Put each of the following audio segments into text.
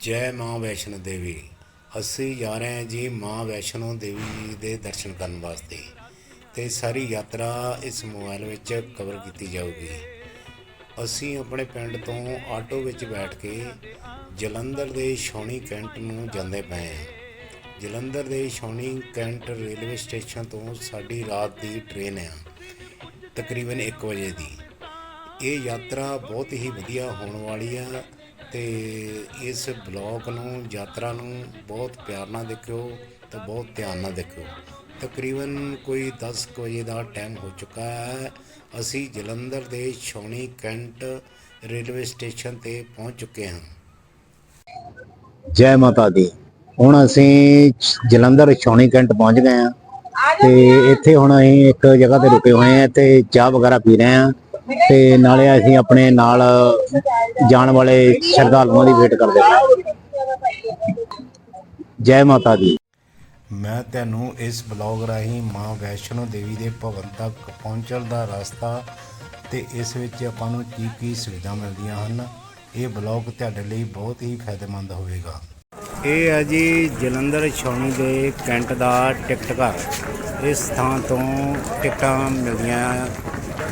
ਜੈ ਮਾਂ ਵੈਸ਼ਨੋ ਦੇਵੀ। ਅਸੀਂ ਜਾ ਰਹੇ ਹਾਂ ਜੀ ਮਾਂ ਵੈਸ਼ਨੋ ਦੇਵੀ ਦੇ ਦਰਸ਼ਨ ਕਰਨ ਵਾਸਤੇ ਤੇ ਸਾਰੀ ਯਾਤਰਾ ਇਸ ਮੋਬਾਈਲ ਵਿੱਚ ਕਵਰ ਕੀਤੀ ਜਾਊਗੀ। ਅਸੀਂ ਆਪਣੇ ਪਿੰਡ ਤੋਂ ਆਟੋ ਵਿੱਚ ਬੈਠ ਕੇ ਜਲੰਧਰ ਦੇ ਸ਼ੌਣੀ ਕੈਂਟ ਨੂੰ ਜਾਂਦੇ ਪਏ ਹਾਂ। ਜਲੰਧਰ ਦੇ ਸ਼ੌਣੀ ਕੈਂਟ ਰੇਲਵੇ ਸਟੇਸ਼ਨ ਤੋਂ ਸਾਡੀ ਰਾਤ ਦੀ ਟ੍ਰੇਨ ਹੈ ਤਕਰੀਬਨ 1 ਵਜੇ ਦੀ। ਇਹ ਯਾਤਰਾ ਬਹੁਤ ਹੀ ਵਧੀਆ ਹੋਣ ਵਾਲੀ ਆ ਤੇ ਇਸ ਬਲੌਗ ਨੂੰ, ਯਾਤਰਾ ਨੂੰ ਬਹੁਤ ਪਿਆਰ ਨਾਲ ਦੇਖਿਓ ਤੇ ਬਹੁਤ ਧਿਆਨ ਨਾਲ ਦੇਖਿਓ। ਤਕਰੀਬਨ ਕੋਈ 10 ਕੁ ਵਜੇ ਦਾ ਟਾਈਮ ਹੋ ਚੁੱਕਾ ਹੈ। ਅਸੀਂ ਜਲੰਧਰ ਦੇ ਸ਼ੌਣੀ ਕੈਂਟ ਰੇਲਵੇ ਸਟੇਸ਼ਨ ਤੇ ਪਹੁੰਚ ਚੁੱਕੇ ਹਾਂ। ਜੈ ਮਾਤਾ ਦੀ। ਹੁਣ ਅਸੀਂ ਜਲੰਧਰ ਸ਼ੌਣੀ ਕੈਂਟ ਪਹੁੰਚ ਗਏ ਹਾਂ ਤੇ ਇੱਥੇ ਹੁਣ ਅਸੀਂ ਇੱਕ ਜਗ੍ਹਾ ਤੇ ਰੁਕੇ ਹੋਏ ਹਾਂ ਤੇ ਚਾਹ ਵਗੈਰਾ ਪੀ ਰਹੇ ਹਾਂ। ਤੇ ਨਾਲੇ ਅਸੀਂ ਆਪਣੇ ਨਾਲ ਜਾਣ ਵਾਲੇ ਸ਼ਰਧਾਲੂਆਂ ਦੀ ਵੇਟ ਕਰਦੇ ਹਾਂ। ਜੈ ਮਾਤਾ ਦੀ। ਮੈਂ ਤੁਹਾਨੂੰ ਇਸ ਬਲੌਗ ਰਾਹੀਂ ਮਾਂ ਵੈਸ਼ਨੋ ਦੇਵੀ ਦੇ ਭਵਨ ਤੱਕ ਪਹੁੰਚਣ ਦਾ ਰਸਤਾ ਤੇ ਇਸ ਵਿੱਚ ਆਪਾਂ ਨੂੰ ਕੀ ਕੀ ਸੁਵਿਧਾ ਮਿਲਦੀਆਂ ਹਨ, ਇਹ ਬਲੌਗ ਤੁਹਾਡੇ ਲਈ ਬਹੁਤ ਹੀ ਫਾਇਦੇਮੰਦ ਹੋਵੇਗਾ। ਇਹ ਹੈ ਜੀ ਜਲੰਧਰ ਛਾਉਣੀ ਦੇ ਕੈਂਟ ਦਾ ਟਿਕਟ ਘਰ। ਇਸ ਥਾਂ ਤੋਂ ਟਿਕਟਾਂ ਮਿਲਦੀਆਂ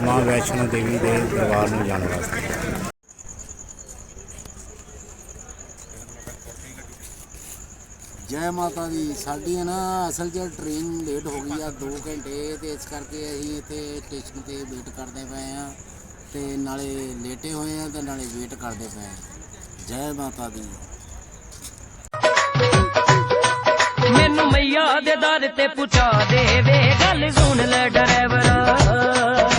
ਮਾਂ ਵੈਸ਼ਨੋ ਦੇਵੀ ਦੇ ਦਰਬਾਰ ਨੂੰ ਜਾਣ ਵਾਸਤੇ। ਜੈ ਮਾਤਾ ਦੀ। ਸਾਡੀ ਨਾ ਅਸਲ 'ਚ ਟ੍ਰੇਨ ਲੇਟ ਹੋ ਗਈ ਆ 2 ਘੰਟੇ ਤੇ ਇਸ ਕਰਕੇ ਅਸੀਂ ਇੱਥੇ ਸਟੇਸ਼ਨ ਤੇ ਵੇਟ ਕਰਦੇ ਪਏ ਆ। ਤੇ ਨਾਲੇ ਲੇਟੇ ਹੋਏ ਆ ਤੇ ਨਾਲੇ ਵੇਟ ਕਰਦੇ ਪਏ ਆ। ਜੈ ਮਾਤਾ ਦੀ। ਮੈਨੂੰ ਮਈਆ ਦੇ ਦਰ ਤੇ ਪੁਚਾ ਦੇਵੇ ਗੱਲ ਸੁਣ ਲੈ ਡਰਾਈਵਰ।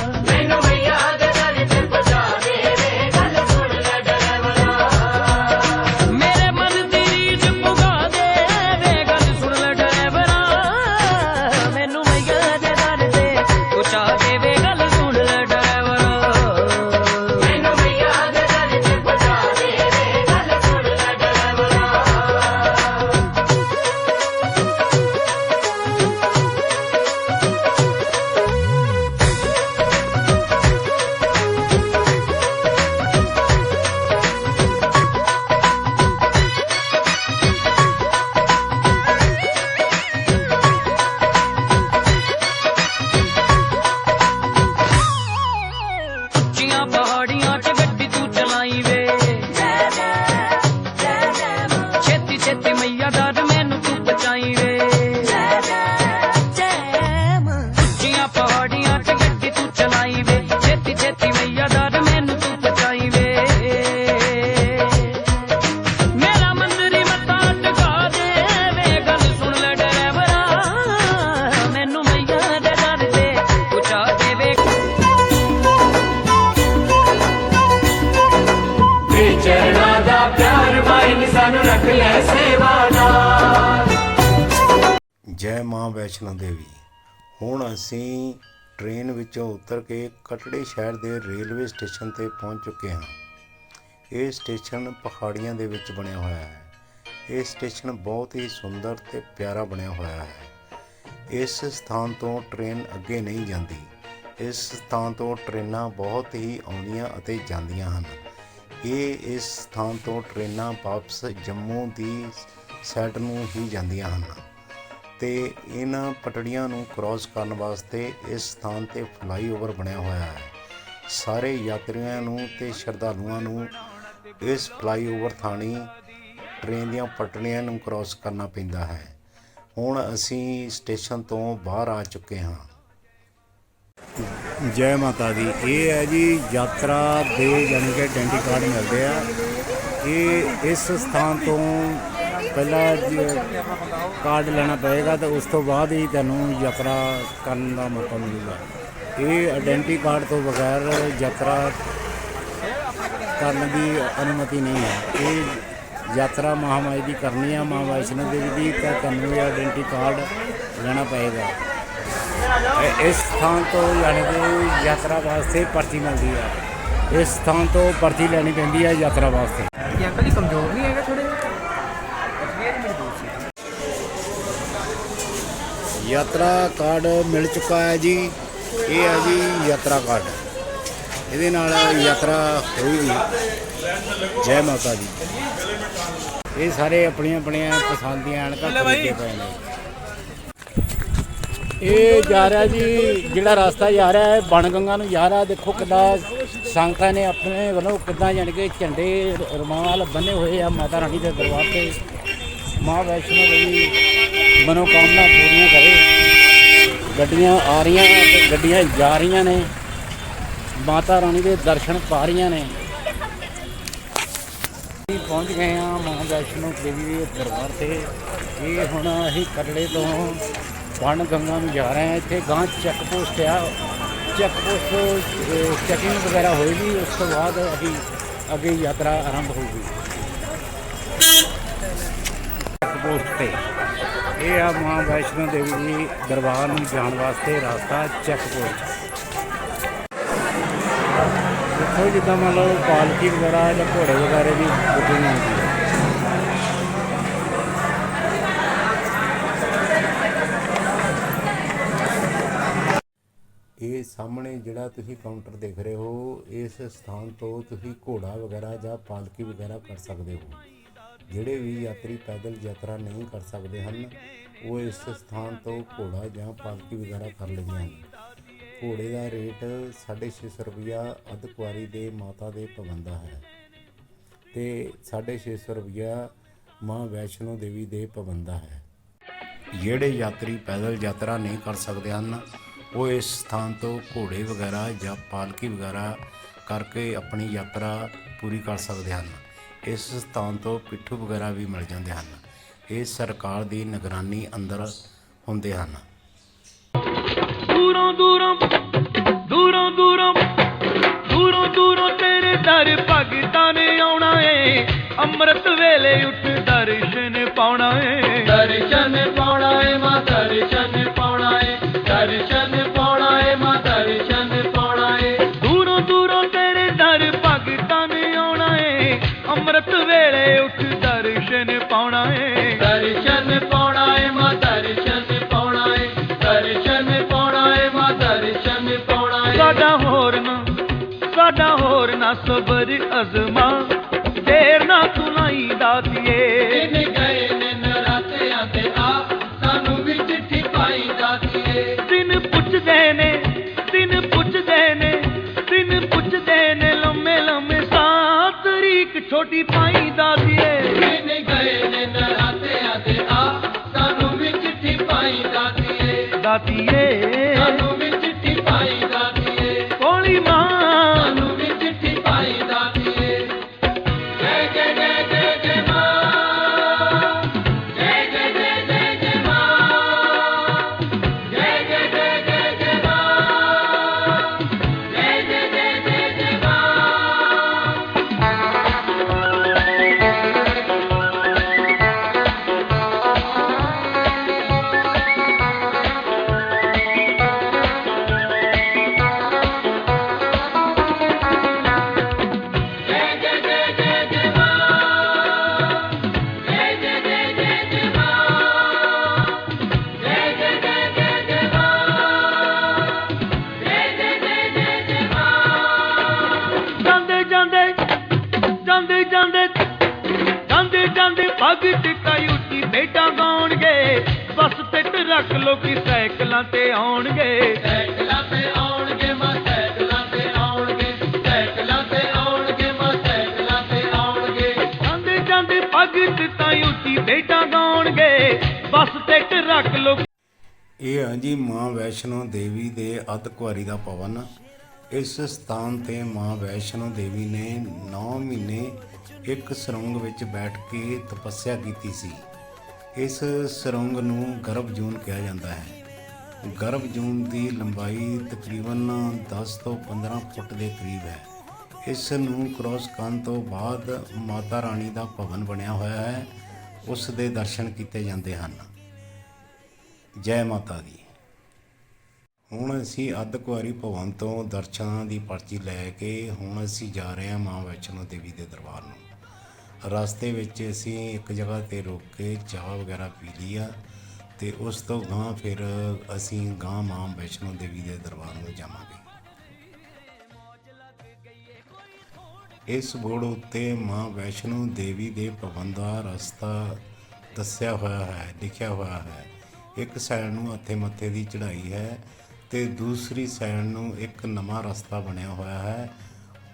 ਲੈ ਸੇਵਾ ਨਾਲ। ਜੈ ਮਾਂ ਵੈਸ਼ਨੋ ਦੇਵੀ। ਹੁਣ ਅਸੀਂ ਟ੍ਰੇਨ ਵਿੱਚੋਂ ਉਤਰ ਕੇ ਕਟੜੇ ਸ਼ਹਿਰ ਦੇ ਰੇਲਵੇ ਸਟੇਸ਼ਨ ਤੇ ਪਹੁੰਚ ਚੁੱਕੇ ਹਾਂ। ਇਹ ਸਟੇਸ਼ਨ ਪਹਾੜੀਆਂ ਦੇ ਵਿੱਚ ਬਣਿਆ ਹੋਇਆ ਹੈ। ਇਹ ਸਟੇਸ਼ਨ ਬਹੁਤ ਹੀ ਸੁੰਦਰ ਤੇ ਪਿਆਰਾ ਬਣਿਆ ਹੋਇਆ ਹੈ। ਇਸ ਸਥਾਨ ਤੋਂ ਟ੍ਰੇਨ ਅੱਗੇ ਨਹੀਂ ਜਾਂਦੀ। ਇਸ ਸਥਾਨ ਤੋਂ ਟ੍ਰੇਨਾਂ ਬਹੁਤ ਹੀ ਆਉਂਦੀਆਂ ਅਤੇ ਜਾਂਦੀਆਂ ਹਨ। ਇਹ ਇਸ ਸਥਾਨ ਤੋਂ ਟ੍ਰੇਨਾਂ ਵਾਪਸ ਜੰਮੂ ਦੀ ਸਾਈਡ ਨੂੰ ਹੀ ਜਾਂਦੀਆਂ ਹਨ ਤੇ ਇਹਨਾਂ ਪਟੜੀਆਂ ਨੂੰ ਕ੍ਰਾਸ ਕਰਨ ਵਾਸਤੇ ਇਸ ਸਥਾਨ ਤੇ ਫਲਾਈਓਵਰ ਬਣਿਆ ਹੋਇਆ ਹੈ। ਸਾਰੇ ਯਾਤਰੀਆਂ ਨੂੰ ਤੇ ਸ਼ਰਧਾਲੂਆਂ ਨੂੰ ਇਸ ਫਲਾਈਓਵਰ ਥਾਣੀ ਟ੍ਰੇਨ ਦੀਆਂ ਪਟੜੀਆਂ ਨੂੰ ਕ੍ਰਾਸ ਕਰਨਾ ਪੈਂਦਾ ਹੈ। ਹੁਣ ਅਸੀਂ ਸਟੇਸ਼ਨ ਤੋਂ ਬਾਹਰ ਆ ਚੁੱਕੇ ਹਾਂ। ਜੈ ਮਾਤਾ ਦੀ। ਇਹ ਹੈ ਜੀ ਯਾਤਰਾ ਦੇ ਯਾਨੀ ਕਿ ਆਇਡੈਂਟੀ ਕਾਰਡ ਮਿਲਦੇ ਆ। ਇਹ ਇਸ ਸਥਾਨ ਤੋਂ ਪਹਿਲਾਂ ਕਾਰਡ ਲੈਣਾ ਪਏਗਾ ਤੇ ਉਸ ਤੋਂ ਬਾਅਦ ਹੀ ਤੁਹਾਨੂੰ ਯਾਤਰਾ ਕਰਨ ਦਾ ਮੌਕਾ ਮਿਲੇਗਾ। ਇਹ ਆਇਡੈਂਟੀ ਕਾਰਡ ਤੋਂ ਬਗੈਰ ਯਾਤਰਾ ਕਰਨ ਦੀ ਅਨੁਮਤੀ ਨਹੀਂ ਹੈ। ਇਹ ਯਾਤਰਾ ਮਹਾਮਾਈ ਦੀ ਕਰਨੀ ਆ ਮਾਂ ਵੈਸ਼ਨੋ ਦੇਵੀ ਦੀ, ਤਾਂ ਤੁਹਾਨੂੰ ਇਹ ਆਇਡੈਂਟੀ ਕਾਰਡ ਲੈਣਾ ਪਏਗਾ। ਇਸ ਸਥਾਨ ਤੋਂ ਯਾਨੀ ਕਿ ਯਾਤਰਾ ਵਾਸਤੇ ਪਰਚੀ ਮਿਲਦੀ ਹੈ ਇਸ ਸਥਾਨ ਤੋਂ ਪਰਚੀ ਲੈਣੀ ਪੈਂਦੀ ਹੈ ਯਾਤਰਾ ਵਾਸਤੇ। ਅੰਕਲ ਜੀ ਕਮਜ਼ੋਰ ਨਹੀਂ ਹੈਗਾ ਥੋੜੇ ਯਾਤਰਾ ਕਾਰਡ ਮਿਲ ਚੁੱਕਾ ਹੈ ਜੀ। ਇਹ ਹੈ ਜੀ ਯਾਤਰਾ ਕਾਰਡ। ਇਹਦੇ ਨਾਲ ਯਾਤਰਾ ਹੋਏਗੀ ਜੈ। ਮਾਤਾ ਦੀ। ਇਹ ਸਾਰੇ ਆਪਣੀਆਂ ਆਪਣੀਆਂ ਪਸੰਦ ਦੀਆਂ ਐਨਕਾਂ ਖਰੀਦੇ ਪਏ ਨੇ। ਇਹ ਜਾ ਰਿਹਾ ਜੀ, ਜਿਹੜਾ ਰਸਤਾ ਜਾ ਰਿਹਾ ਹੈ ਬਣ ਗੰਗਾ ਨੂੰ ਜਾ ਰਿਹਾ, ਦੇਖੋ ਕਿੱਦਾਂ ਸੰਗਤਾਂ ਨੇ ਆਪਣੇ ਵੱਲੋਂ ਕਿੱਦਾਂ ਜਾਣੀ ਕਿ ਝੰਡੇ ਰਮਾਲ ਬੰਨੇ ਹੋਏ ਆ ਮਾਤਾ ਰਾਣੀ ਦੇ ਦਰਬਾਰ ਤੇ। ਮਾਂ ਵੈਸ਼ਨੋ ਦੇਵੀ ਮਨੋਕਾਮਨਾ ਪੂਰੀਆਂ ਕਰੇ। ਗੱਡੀਆਂ ਆ ਰਹੀਆਂ ਤੇ ਗੱਡੀਆਂ ਜਾ ਰਹੀਆਂ ਨੇ। ਮਾਤਾ ਰਾਣੀ ਦੇ ਦਰਸ਼ਨ ਪਾ ਰਹੀਆਂ ਨੇ। ਅਸੀਂ ਪਹੁੰਚ ਗਏ ਆ ਮਾਂ ਵੈਸ਼ਨੋ ਦੇਵੀ ਦੇ ਦਰਬਾਰ ਤੇ। ਇਹ ਹੁਣ ਅਸੀਂ ਕਟੜੇ ਤੋਂ ਵਣ ਗੰਗਾ ਨੂੰ ਜਾ ਰਹੇ ਹਾਂ। ਇੱਥੇ ਗਾਂ ਚੈੱਕ ਪੋਸਟ ਆ। ਚੈੱਕ ਪੋਸਟ ਚੈਕਿੰਗ ਵਗੈਰਾ ਹੋਏਗੀ ਉਸ ਤੋਂ ਬਾਅਦ ਅਸੀਂ ਅੱਗੇ ਯਾਤਰਾ ਆਰੰਭ ਹੋਊਗੀ ਚੈੱਕ ਪੋਸਟ ਤੇ। ਇਹ ਆ ਮਾਂ ਵੈਸ਼ਨੋ ਦੇਵੀ ਜੀ ਦਰਬਾਰ ਨੂੰ ਜਾਣ ਵਾਸਤੇ ਰਸਤਾ ਚੈੱਕ ਪੋਸਟ ਦੇਖੋ ਜਿੱਦਾਂ ਮੰਨ ਲਓ ਪਾਲਕੀ ਵਗੈਰਾ ਜਾਂ ਘੋੜੇ ਵਗੈਰਾ ਦੀ ਬੁਕਿੰਗ ਹੁੰਦੀ ਹੈ ਇਹ ਸਾਹਮਣੇ ਜਿਹੜਾ ਤੁਸੀਂ ਕਾਊਂਟਰ ਦੇਖ ਰਹੇ ਹੋ, ਇਸ ਸਥਾਨ ਤੋਂ ਤੁਸੀਂ ਘੋੜਾ ਵਗੈਰਾ ਜਾਂ ਪਾਲਕੀ ਵਗੈਰਾ ਕਰ ਸਕਦੇ ਹੋ। ਜਿਹੜੇ ਵੀ ਯਾਤਰੀ ਪੈਦਲ ਯਾਤਰਾ ਨਹੀਂ ਕਰ ਸਕਦੇ ਹਨ, ਉਹ ਇਸ ਸਥਾਨ ਤੋਂ ਘੋੜਾ ਜਾਂ ਪਾਲਕੀ ਵਗੈਰਾ ਕਰ ਲੈਂਦੇ ਹਨ। ਘੋੜੇ ਦਾ ਰੇਟ 650 ਰੁਪਇਆ ਅੱਧ ਕੁਆਰੀ ਦੇ ਮਾਤਾ ਦੇ ਪਵੰਦਾ ਹੈ ਤੇ 650 ਰੁਪਇਆ ਮਾਂ ਵੈਸ਼ਨੋ ਦੇਵੀ ਦੇ ਪਵੰਦਾ ਹੈ। ਜਿਹੜੇ ਯਾਤਰੀ ਪੈਦਲ ਯਾਤਰਾ ਨਹੀਂ ਕਰ ਸਕਦੇ ਹਨ ਉਹ ਇਸ ਸਥਾਨ ਤੋਂ ਘੋੜੇ ਵਗੈਰਾ ਜਾਂ ਪਾਲਕੀ ਵਗੈਰਾ ਕਰਕੇ ਆਪਣੀ ਯਾਤਰਾ ਪੂਰੀ ਕਰ ਸਕਦੇ ਹਨ। ਇਸ ਸਥਾਨ ਤੋਂ ਪਿੱਠੂ ਵਗੈਰਾ ਵੀ ਮਿਲ ਜਾਂਦੇ ਹਨ। ਇਹ ਸਰਕਾਰ ਦੀ ਨਿਗਰਾਨੀ ਅੰਦਰ ਹੁੰਦੇ ਹਨ। ਦੂਰੋਂ ਦੂਰੋਂ ਦੂਰੋਂ ਦੂਰੋਂ ਦੂਰੋਂ ਦੂਰੋਂ ਤੇਰੇ ਦਰ ਭਗਤਾਂ ਨੇ ਆਉਣਾ ਏ। ਅੰਮ੍ਰਿਤ ਵੇਲੇ ਉੱਠ ਦਰਸ਼ਨ ਪਾਉਣਾ ਏ। ਦਰਸ਼ਨ ਪਾਉਣਾ ਏ ਮਾਂ ਦਰਸ਼ਨ ਪਾਉਣਾ ਏ। ਦਰਸ਼ਨ ਪਾਉਣਾ ਏ ਮਾਂ ਦਰਸ਼ਨ ਪਾਉਣਾ ਏ। ਦਰਸ਼ਨ ਪਾਉਣਾ ਏ ਮਾਂ ਦਰਸ਼ਨ ਪਾਉਣਾ ਏ। ਸਾਡਾ ਹੋਰ ਨਾ ਸਾਡਾ ਹੋਰ ਨਾ ਸਬਰ ਅਜ਼ਮਾ। ਦੇਰ ਨਾ ਤੂੰ ਲਾਈ ਦਾਤੀਏ ਜਾਂਦੇ ਜਾਂਦੇ ਭਗਤ ਕਾਈ ਉੱਚੀ ਬੇਟਾ ਗਾਉਣਗੇ। ਬਸ ਤੇ ਰੱਖ ਲੋਕੀ ਸਾਈਕਲਾਂ ਤੇ ਆਉਣਗੇ। ਸਾਈਕਲਾਂ ਤੇ ਆਉਣਗੇ ਮਾਂ ਸਾਈਕਲਾਂ ਤੇ ਆਉਣਗੇ। ਸਾਈਕਲਾਂ ਤੇ ਆਉਣਗੇ ਮਾਂ ਸਾਈਕਲਾਂ ਤੇ ਆਉਣਗੇ। ਜਾਂਦੇ ਜਾਂਦੇ ਭਗਤ ਤਾਂ ਉੱਚੀ ਬੇਟਾ ਗਾਉਣਗੇ। ਬਸ ਤੇ ਰੱਖ ਲੋਕੀ ਇਹ ਹੈ ਜੀ ਮਾਂ ਵੈਸ਼ਨੋ ਦੇਵੀ ਦੇ ਅੱਧ ਕੁਆਰੀ ਦਾ ਭਵਨ ਇਸ ਸਥਾਨ ਤੇ ਮਾਂ ਵੈਸ਼ਨੋ ਦੇਵੀ ਨੇ 9 ਮਹੀਨੇ ਇੱਕ ਸਰੰਗ ਵਿੱਚ ਬੈਠ ਕੇ ਤਪੱਸਿਆ ਕੀਤੀ ਸੀ। ਇਸ ਸਰੰਗ ਨੂੰ ਗਰਭ ਜੂਨ ਕਿਹਾ ਜਾਂਦਾ ਹੈ। ਗਰਭ ਜੂਨ ਦੀ ਲੰਬਾਈ ਤਕਰੀਬਨ 10 ਤੋਂ 15 ਫੁੱਟ ਦੇ ਕਰੀਬ ਹੈ। ਇਸ ਨੂੰ ਕ੍ਰੋਸ ਕਰਨ ਤੋਂ ਬਾਅਦ ਮਾਤਾ ਰਾਣੀ ਦਾ ਭਵਨ ਬਣਿਆ ਹੋਇਆ ਹੈ। ਉਸ ਦੇ ਦਰਸ਼ਨ ਕੀਤੇ ਜਾਂਦੇ ਹਨ। ਜੈ ਮਾਤਾ ਦੀ। ਹੁਣ ਅਸੀਂ ਅੱਧ ਕੁਆਰੀ ਭਵਨ ਤੋਂ ਦਰਸ਼ਨਾਂ ਦੀ ਪਰਚੀ ਲੈ ਕੇ ਹੁਣ ਅਸੀਂ ਜਾ ਰਹੇ ਹਾਂ ਮਾਂ ਵੈਸ਼ਨੋ ਦੇਵੀ ਦੇ ਦਰਬਾਰ ਨੂੰ। ਰਸਤੇ ਵਿੱਚ ਅਸੀਂ ਇੱਕ ਜਗ੍ਹਾ ਤੇ ਰੁਕ ਕੇ ਚਾਹ ਵਗੈਰਾ ਪੀ ਲਈ ਆ ਤੇ ਉਸ ਤੋਂ ਗਾਂ ਫਿਰ ਅਸੀਂ ਗਾਂ ਮਾਂ ਵੈਸ਼ਨੋ ਦੇਵੀ ਦੇ ਦਰਬਾਰ ਨੂੰ ਜਾਵਾਂਗੇ। ਇਸ ਬੋਰਡ ਉੱਤੇ ਮਾਂ ਵੈਸ਼ਨੋ ਦੇਵੀ ਦੇ ਭਵਨ ਦਾ ਰਸਤਾ ਦੱਸਿਆ ਹੋਇਆ ਹੈ, ਲਿਖਿਆ ਹੋਇਆ ਹੈ। ਇੱਕ ਸਾਈਡ ਨੂੰ ਹੱਥੇ ਮੱਥੇ ਦੀ ਚੜ੍ਹਾਈ ਹੈ ਤੇ ਦੂਸਰੀ ਸਾਈਡ ਨੂੰ ਇੱਕ ਨਵਾਂ ਰਸਤਾ ਬਣਿਆ ਹੋਇਆ ਹੈ।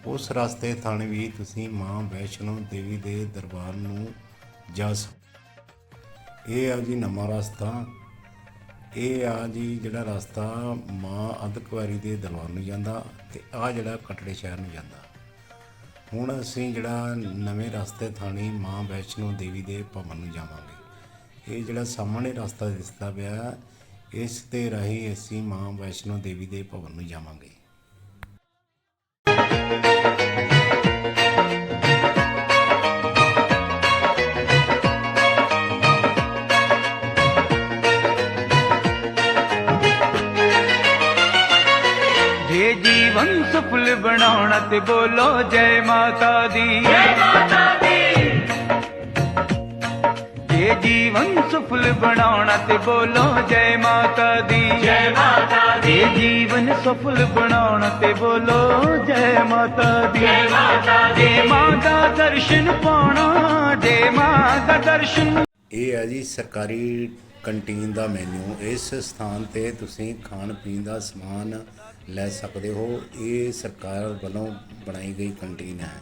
ਉਸ ਰਸਤੇ ਥਾਣ ਵੀ ਤੁਸੀਂ ਮਾਂ ਵੈਸ਼ਨੋ ਦੇਵੀ ਦੇ ਦਰਬਾਰ ਨੂੰ ਜਾ ਸਕਦੇ ਇਹ ਆ ਜੀ ਨਵਾਂ ਰਸਤਾ। ਇਹ ਆ ਜੀ ਜਿਹੜਾ ਰਸਤਾ ਮਾਂ ਅਧਕਵਾਰੀ ਦੇ ਦਰਬਾਰ ਨੂੰ ਜਾਂਦਾ ਤੇ ਆ ਜਿਹੜਾ ਕਟੜੇ ਸ਼ਹਿਰ ਨੂੰ ਜਾਂਦਾ। ਹੁਣ ਅਸੀਂ ਜਿਹੜਾ ਨਵੇਂ ਰਸਤੇ ਥਾਣੀ ਮਾਂ ਵੈਸ਼ਨੋ ਦੇਵੀ ਦੇ ਭਵਨ ਨੂੰ ਜਾਵਾਂਗੇ। ਇਹ ਜਿਹੜਾ ਸਾਹਮਣੇ ਰਸਤਾ ਦਿਸਦਾ ਪਿਆ, ਇਸ ਤੇ ਰਾਹੀਂ ਅਸੀਂ ਮਾਂ ਵੈਸ਼ਨੋ ਦੇਵੀ ਦੇ ਭਵਨ ਨੂੰ ਜਾਵਾਂਗੇ। ਸਫਲ ਬਣਾਉਣਾ ਤੇ ਬੋਲੋ ਜੈ ਮਾਤਾ ਦੀ। ਜੈ ਮਾਤਾ ਦੀ। ਜੇ ਜੀਵਨ ਸਫਲ ਬਣਾਉਣਾ ਤੇ ਬੋਲੋ ਜੈ ਮਾਤਾ ਦੀ। ਜੈ ਮਾਤਾ ਦੀ। ਜੇ ਜੀਵਨ ਸਫਲ ਬਣਾਉਣਾ ਤੇ ਬੋਲੋ ਜੈ ਮਾਤਾ ਦੀ। ਜੈ ਮਾਤਾ ਦੀ। ਮਾਂ ਦਾ ਦਰਸ਼ਨ ਪਾਉਣਾ ਜੇ ਮਾਂ ਦਾ ਦਰਸ਼ਨ ਇਹ ਹੈ ਜੀ ਸਰਕਾਰੀ ਕੰਟੀਨ ਦਾ ਮੈਨੂ ਇਸ ਸਥਾਨ ਤੇ ਤੁਸੀਂ ਖਾਣ ਪੀਣ ਦਾ ਸਮਾਨ ਲੈ ਸਕਦੇ ਹੋ। ਇਹ ਸਰਕਾਰ ਵੱਲੋਂ ਬਣਾਈ ਗਈ ਕੰਟੀਨ ਹੈ।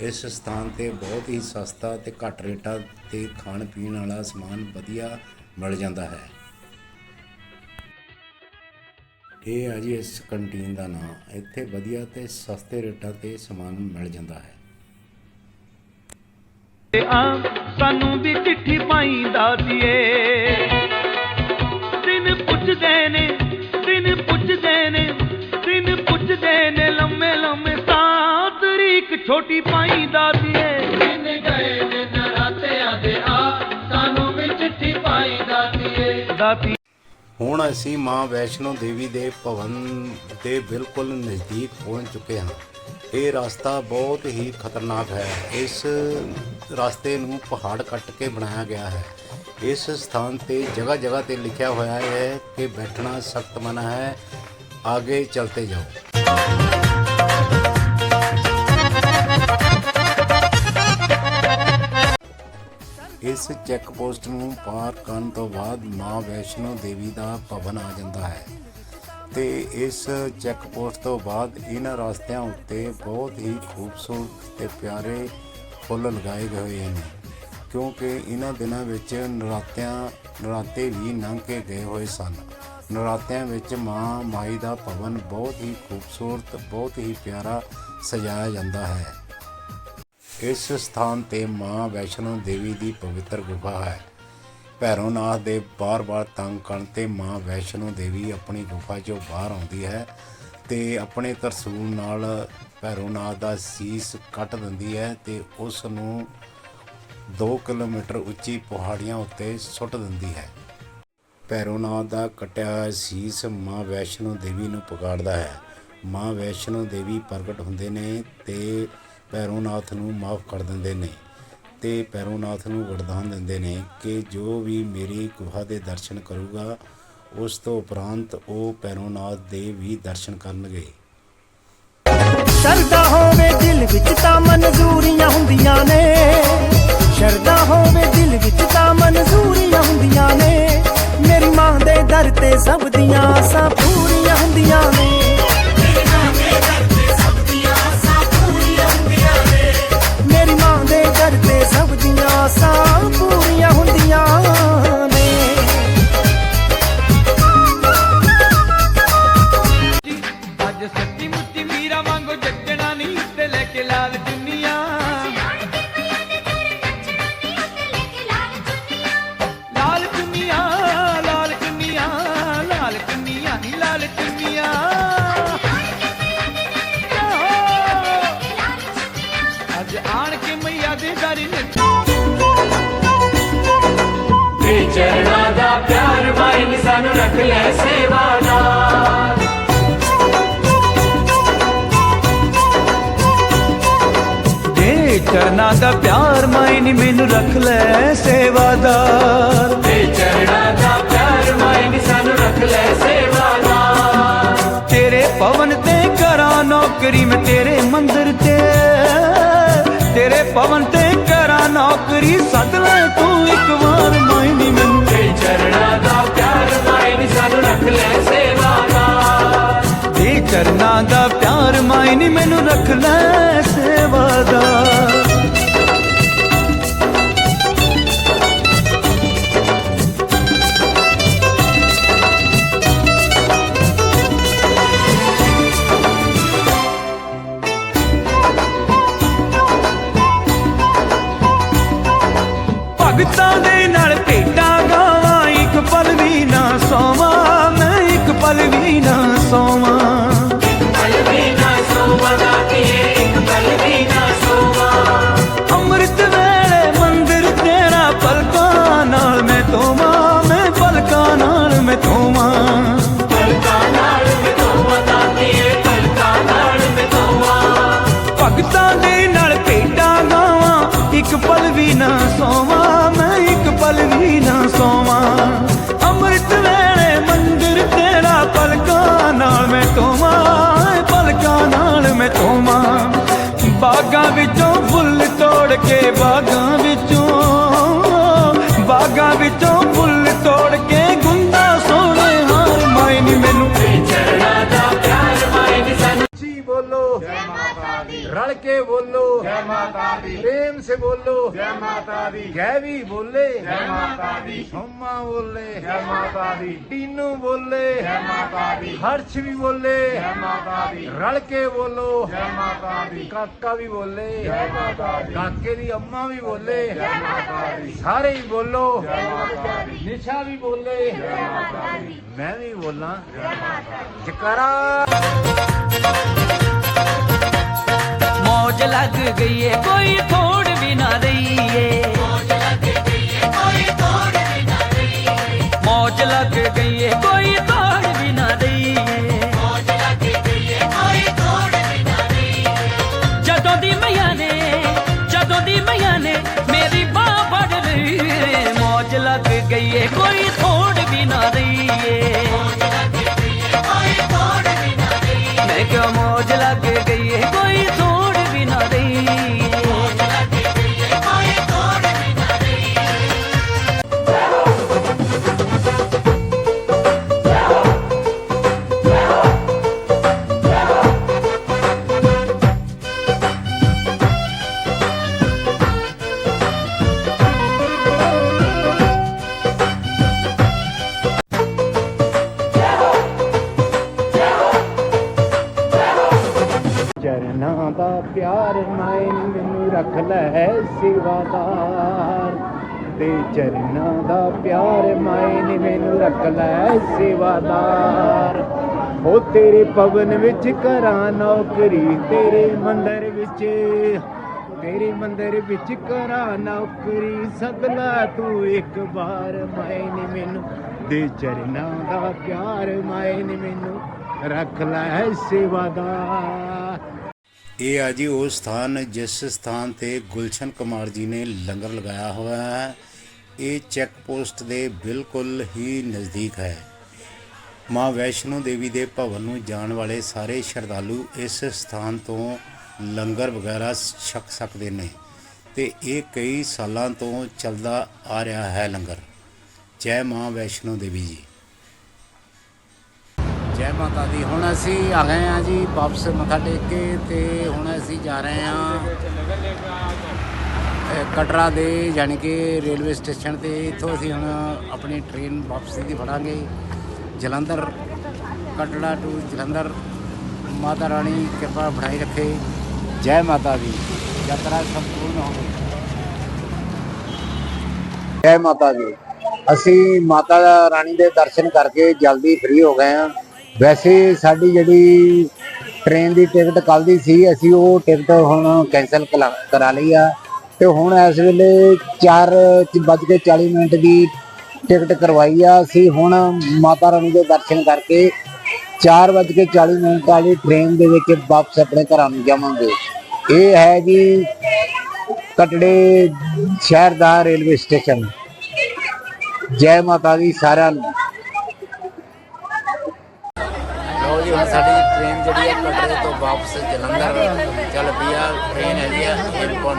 ਇਸ ਸਥਾਨ ਤੇ ਬਹੁਤ ਹੀ ਸਸਤਾ ਤੇ ਘੱਟ ਰੇਟਾਂ ਤੇ ਖਾਣ ਪੀਣ ਵਾਲਾ ਸਮਾਨ ਵਧੀਆ ਮਿਲ ਜਾਂਦਾ ਹੈ। ਇਹ ਹੈ ਜੀ ਇਸ ਕੰਟੀਨ ਦਾ ਨਾਮ। ਇੱਥੇ ਵਧੀਆ ਤੇ ਸਸਤੇ ਰੇਟਾਂ ਤੇ ਸਮਾਨ ਮਿਲ ਜਾਂਦਾ ਹੈ। ਤੇ ਆ ਸਾਨੂੰ ਵੀ ਚਿੱਠੀ ਪਾਈਂਦਾ ਦੀਏ। ਛੋਟੀ ਪਾਈਂਦਾ ਦੀਏ। ਦਿਨ ਗਏ ਨੇ ਨਰਾਤਿਆਂ ਦੇ ਆ ਸਾਨੂੰ ਵੀ ਚਿੱਠੀ ਪਾਈ ਦਾਤੀਏ ਦਾਤੀ ਹੁਣ ਅਸੀਂ ਮਾਂ ਵੈਸ਼ਨੋ ਦੇਵੀ ਦੇ ਭਵਨ ਦੇ ਬਿਲਕੁਲ ਨਜ਼ਦੀਕ ਪਹੁੰਚ ਚੁੱਕੇ ਹਾਂ। ਇਹ ਰਸਤਾ ਬਹੁਤ ਹੀ ਖਤਰਨਾਕ ਹੈ। ਇਸ ਰਸਤੇ ਨੂੰ ਪਹਾੜ ਕੱਟ ਕੇ ਬਣਾਇਆ ਗਿਆ ਹੈ। ਇਸ ਸਥਾਨ ਤੇ ਜਗ੍ਹਾ ਜਗ੍ਹਾ ਤੇ ਲਿਖਿਆ ਹੋਇਆ ਹੈ ਕਿ ਬੈਠਣਾ ਸਖਤ ਮਨਾ ਹੈ। ਆਗੇ ਚਲਤੇ ਜਾਓ। ਇਸ ਚੈੱਕ ਪੋਸਟ ਨੂੰ ਪਾਰ ਕਰਨ ਤੋਂ ਬਾਅਦ ਮਾਂ ਵੈਸ਼ਨੋ ਦੇਵੀ ਦਾ ਭਵਨ ਆ ਜਾਂਦਾ ਹੈ। ਤੇ ਇਸ ਚੈੱਕ ਪੋਸਟ ਤੋਂ ਬਾਅਦ ਇਹਨਾਂ ਰਸਤਿਆਂ ਉੱਤੇ ਬਹੁਤ ਹੀ ਖੂਬਸੂਰਤ ਤੇ ਪਿਆਰੇ ਫੁੱਲ ਲਗਾਏ ਗਏ ਹੋਏ ਨੇ ਕਿਉਂਕਿ ਇਹਨਾਂ ਦਿਨਾਂ ਵਿੱਚ ਨਰਾਤਿਆਂ, ਨਰਾਤੇ ਵੀ ਲੰਘ ਕੇ ਗਏ ਹੋਏ ਸਨ। ਨਰਾਤਿਆਂ ਵਿੱਚ ਮਾਂ ਮਾਈ ਦਾ ਭਵਨ ਬਹੁਤ ਹੀ ਖੂਬਸੂਰਤ, ਬਹੁਤ ਹੀ ਪਿਆਰਾ ਸਜਾਇਆ ਜਾਂਦਾ ਹੈ। ਇਸ ਸਥਾਨ ਤੇ ਮਾਂ ਵੈਸ਼ਨੋ ਦੇਵੀ ਦੀ ਪਵਿੱਤਰ ਗੁਫਾ ਹੈ। ਭੈਰੋਨਾਥ ਦੇ ਬਾਰ-ਬਾਰ ਤੰਗ ਕਰਨ ਤੇ ਮਾਂ ਵੈਸ਼ਨੋ ਦੇਵੀ ਆਪਣੀ ਗੁਫਾ 'ਚੋਂ ਬਾਹਰ ਆਉਂਦੀ ਹੈ ਤੇ ਆਪਣੇ ਤਰਸੂਲ ਨਾਲ ਭੈਰੋਨਾਥ ਦਾ ਸੀਸ ਕੱਟ ਦਿੰਦੀ ਹੈ ਤੇ ਉਸ ਨੂੰ 2 ਕਿਲੋਮੀਟਰ ਉੱਚੀ ਪਹਾੜੀਆਂ ਉੱਤੇ ਸੁੱਟ ਦਿੰਦੀ ਹੈ। ਭੈਰੋਨਾਥ ਦਾ ਕਟਿਆ ਹੋਇਆ ਸੀਸ ਮਾਂ ਵੈਸ਼ਨੋ ਦੇਵੀ ਨੂੰ ਪੁਕਾਰਦਾ ਹੈ। ਮਾਂ ਵੈਸ਼ਨੋ ਦੇਵੀ ਪ੍ਰਗਟ ਹੁੰਦੇ ਨੇ ਤੇ ਭੈਰੋਨਾਥ ਨੂੰ ਮਾਫ ਕਰ ਦਿੰਦੇ ਨੇ ਤੇ ਭੈਰੋਨਾਥ ਨੂੰ ਵਰਦਾਨ ਦਿੰਦੇ ਨੇ ਕਿ ਜੋ ਵੀ ਮੇਰੀ ਗੁਫਾ ਦੇ ਦਰਸ਼ਨ ਕਰੂਗਾ, ਉਸ ਤੋਂ ਉਪਰੰਤ ਉਹ ਭੈਰੋਨਾਥ ਦੇ ਵੀ ਦਰਸ਼ਨ ਕਰਨਗੇ। ਸ਼ਰਦਾ ਹੋਵੇ ਦਿਲ ਵਿੱਚ ਤਾਂ ਮਨਜ਼ੂਰੀਆਂ ਹੁੰਦੀਆਂ ਨੇ। ਸ਼ਰਦਾ ਹੋਵੇ ਦਿਲ ਵਿੱਚ ਤਾਂ ਮਨਜ਼ੂਰੀਆਂ ਹੁੰਦੀਆਂ ਨੇ। ਮੇਰੀ ਮਾਂ ਦੇ ਦਰ ਤੇ ਸਭ ਦੀਆਂ ਆਸਾਂ ਪੂਰੀਆਂ ਹੁੰਦੀਆਂ ਨੇ। ਸਭ ਮਾਈ ਨੀ ਮੈਨੂੰ ਰੱਖ ਲੈ ਸੇਵਾਦਾਰ। ਤੇ ਚਰਣਾ ਦਾ ਪਿਆਰ ਮਾਈ ਸਾਨੂੰ ਰੱਖ ਲੈ ਸੇਵਾਦਾਰ। ਤੇਰੇ ਭਵਨ ਤੇ ਕਰਾਂ ਨੌਕਰੀ ਮੈਂ ਤੇਰੇ ਮੰਦਰ ਤੇ। ਪਵਨ ਤੇ ਕਰਾਂ ਨੌਕਰੀ ਸੱਦ ਲੈ ਤੂੰ ਇੱਕ ਵਾਰ ਮਾਇਨੀ ਮੈਨੂੰ। ਤੇ ਚਰਣਾ ਦਾ ਪਿਆਰ ਮਾਇਨ ਸਾਨੂੰ ਰੱਖ ਲੈ ਸੇਵਾਦਾਰ। ਦੇ ਚਰਨਾਂ ਦਾ ਪਿਆਰ ਮਾਇਨੀ ਮੈਨੂੰ ਰੱਖ ਲੈ ਸੇਵਾਦਾਰ। বাগাবে प्रेम से बोलो जय माता दी जय भी बोले जय माता दी सोमा बोले जय माता दी टीनू बोले जय माता दी हर्ष भी बोले जय माता दी रल के बोलो जय माता दी काका भी बोले जय माता दी काके दी अम्मा भी बोले जय माता दी सारे ही बोलो जय माता दी निशा भी बोले जय माता दी मैं भी बोला जय माता दी जयकारा मौज लग गई है कोई थोड़ கதையே ਲੈ ਸੇਵਾਦਾਰ। ਹੋ ਤੇਰੇ ਪਵਨ ਵਿੱਚ ਕਰਾਂ ਨੌਕਰੀ, ਤੇਰੇ ਮੰਦਰ ਵਿੱਚ, ਤੇਰੇ ਮੰਦਰ ਵਿੱਚ ਕਰਾਂ ਨੌਕਰੀ। ਸਦਲਾ ਤੂੰ ਇੱਕ ਵਾਰ, ਮਾਇਨ ਮੈਨੂੰ ਦੇ ਚਰਨਾਂ ਦਾ ਪਿਆਰ, ਮਾਇਨ ਮੈਨੂੰ ਰੱਖ ਲੈ ਸੇਵਾਦਾਰ। ਇਹ ਆ ਜੀ ਉਹ ਸਥਾਨ, ਜਿਸ ਸਥਾਨ ਤੇ ਗੁਲਸ਼ਨ ਕੁਮਾਰ ਜੀ ਨੇ ਲੰਗਰ ਲਗਾਇਆ ਹੋਇਆ ਹੈ। ਇਹ ਚੈੱਕ ਪੋਸਟ ਦੇ ਬਿਲਕੁਲ ਹੀ ਨਜ਼ਦੀਕ ਹੈ। ਮਾਂ ਵੈਸ਼ਨੋ ਦੇਵੀ ਦੇ ਭਵਨ ਨੂੰ ਜਾਣ ਵਾਲੇ ਸਾਰੇ ਸ਼ਰਧਾਲੂ ਇਸ ਸਥਾਨ ਤੋਂ ਲੰਗਰ ਵਗੈਰਾ ਛਕ ਸਕਦੇ ਨੇ ਤੇ ਇਹ ਕਈ ਸਾਲਾਂ ਤੋਂ ਚੱਲਦਾ ਆ ਰਿਹਾ ਹੈ ਲੰਗਰ। ਜੈ ਮਾਂ ਵੈਸ਼ਨੋ ਦੇਵੀ ਜੀ। ਜੈ ਮਾਤਾ ਦੀ। ਹੁਣ ਅਸੀਂ ਆ ਗਏ ਆ ਜੀ ਵਾਪਸ ਮੱਥਾ ਟੇਕ ਕੇ ਤੇ ਹੁਣ ਅਸੀਂ ਜਾ ਰਹੇ ਆ ਕਟਰਾ ਦੇ ਯਾਨੀ ਕਿ ਰੇਲਵੇ ਸਟੇਸ਼ਨ ਤੇ ਇੱਥੋਂ ਅਸੀਂ ਹੁਣ ਆਪਣੀ ਟ੍ਰੇਨ ਵਾਪਸੀ ਦੀ ਫੜਾਂਗੇ। ਜਲੰਧਰ, ਕਟੜਾ ਟੂ ਜਲੰਧਰ। ਮਾਤਾ ਰਾਣੀ, ਕਿਰਪਾ ਬਣਾਈ ਰੱਖੇ। ਜੈ ਮਾਤਾ ਦੀ। ਯਾਤਰਾ ਸੰਪੂਰਨ ਹੋਵੇ ਜੈ ਮਾਤਾ ਦੀ। ਅਸੀਂ ਮਾਤਾ ਰਾਣੀ ਦੇ ਦਰਸ਼ਨ ਕਰਕੇ ਜਲਦੀ ਫ੍ਰੀ ਹੋ ਗਏ ਹਾਂ। ਵੈਸੇ ਸਾਡੀ ਜਿਹੜੀ ਟ੍ਰੇਨ ਦੀ ਟਿਕਟ ਕੱਲ ਦੀ ਸੀ, ਅਸੀਂ ਉਹ ਟਿਕਟ ਹੁਣ ਕੈਨਸਲ ਕਰਾ ਲਈ ਆ। ਤੇ ਹੁਣ ਇਸ ਵੇਲੇ 4:40 ਮਿੰਟ ਦੀ ਟਿਕਟ ਕਰਵਾਈ ਆ। ਅਸੀਂ ਹੁਣ ਮਾਤਾ ਰਾਣੀ ਦੇ ਦਰਸ਼ਨ ਕਰਕੇ 4:40 ਮਿੰਟ ਵਾਲੀ ਟ੍ਰੇਨ ਦੇ ਵਿੱਚ ਵਾਪਸ ਆਪਣੇ ਘਰਾਂ ਨੂੰ ਜਾਵਾਂਗੇ। ਇਹ ਹੈ ਜੀ ਕਟੜੇ ਸ਼ਹਿਰ ਦਾ ਰੇਲਵੇ ਸਟੇਸ਼ਨ। ਜੈ ਮਾਤਾ ਦੀ ਸਾਰਿਆਂ ਨੂੰ। ਲੋ ਜੀ, ਹੁਣ ਸਾਡੀ ਟ੍ਰੇਨ ਜਿਹੜੀ ਹੈ ਕਟੜੇ ਤੋਂ ਵਾਪਸ ਜਲੰਧਰ ਚੱਲ ਪਈ ਆ। ਟ੍ਰੇਨ ਹੈਗੀ ਆ ਏਅਰਪੋਰਟ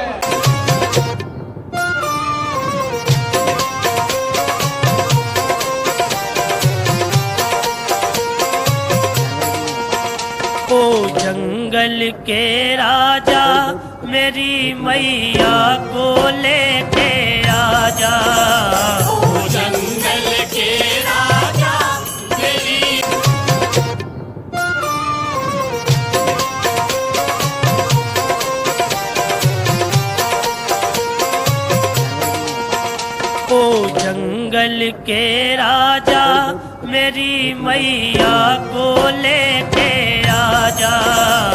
जंगल के राजा, मेरी मैया को लेके आजा। जंगल के राजा मेरी ओ जंगल के राजा, मेरी मैया को लेके आजा।